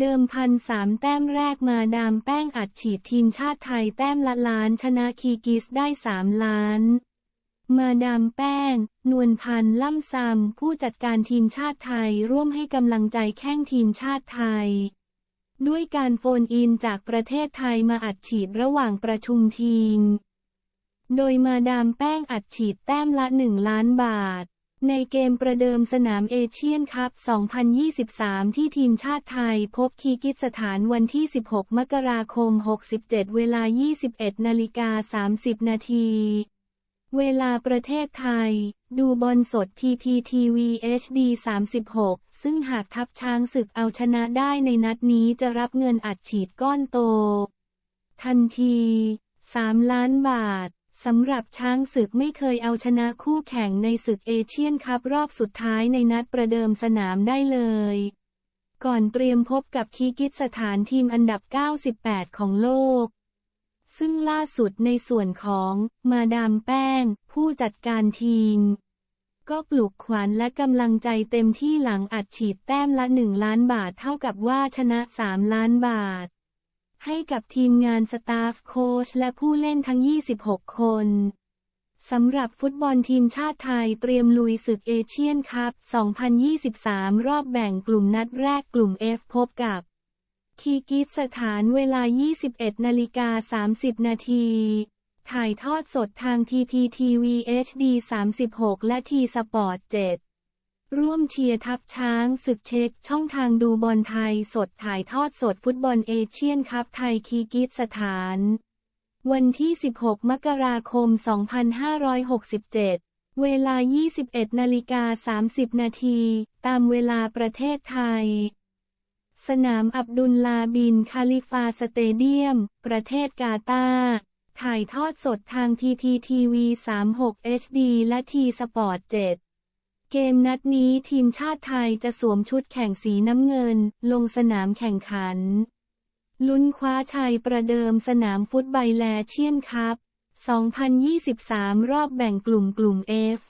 เดิมพันสามแต้มแรกมาดามแป้งอัดฉีดทีมชาติไทยแต้มละล้านชนะคีกิสได้สามล้าน มาดามแป้ง นวลพันธ์ล่ำซำผู้จัดการทีมชาติไทยร่วมให้กำลังใจแข้งทีมชาติไทย ด้วยการโฟนอินจากประเทศไทยมาอัดฉีดระหว่างประชุมทีม โดยมาดามแป้งอัดฉีดแต้มละ1ล้านบาท ในเกมประเดิมสนามเอเชียนคัพ 2023 ที่ทีมชาติไทยพบคีกิสถานวันที่ 16 มกราคม 67 เวลา 21 นาฬิกา 30 นาที เวลาประเทศไทย ดูบอลสด PPTV HD 36 ซึ่งหากทัพช้างศึกเอาชนะได้ในนัดนี้จะรับเงินอัดฉีดก้อนโต ทันที 3 ล้านบาท สำหรับช้างศึกไม่เคยเอาชนะคู่แข่งในศึกเอเชียนคัพรอบสุดท้ายในนัดประเดิมสนามได้เลย ก่อนเตรียมพบกับคีกิสถานทีมอันดับ 98 ของโลก ซึ่งล่าสุดในส่วนของมาดามแป้ง ผู้จัดการทีม ก็ปลุกขวัญและกำลังใจเต็มที่หลังอัดฉีดแต้มละ 1 ล้านบาทเท่ากับว่าชนะ 3 ล้านบาท ให้กับทีมงานสตาฟโค้ชและผู้เล่นทั้ง 26 คนสำหรับฟุตบอลทีมชาติไทยเตรียมลุยศึกเอเชียนคัพ 2023 รอบแบ่งกลุ่มนัดแรกกลุ่ม F พบกับ คีกิสถานเวลา 21 นาฬิกา 30 นาที ถ่ายทอดสดทาง PPTV HD 36 และทีสปอร์ต7 ร่วมเชียร์ทัพช้างศึกเช็คช่องทางดูบอลไทยสดถ่ายทอดสดฟุตบอลเอเชียนคัพไทยคีกิสถาน วันที่ 16 มกราคม 2567 เวลา 21นาฬิกา30 นาที ตามเวลาประเทศไทย สนามอับดุลลาบินคาลิฟาสเตเดียม ประเทศกาตาร์ถ่ายทอดสดทาง PPTV 36 HD และทีสปอร์ต7 เกมนัดนี้ทีมชาติไทยจะสวมชุดแข่งสีน้ำเงิน ลงสนามแข่งขัน ลุ้นคว้าชัยประเดิมสนามฟุตไบแลเชียนคัพ 2023 รอบแบ่งกลุ่มกลุ่ม F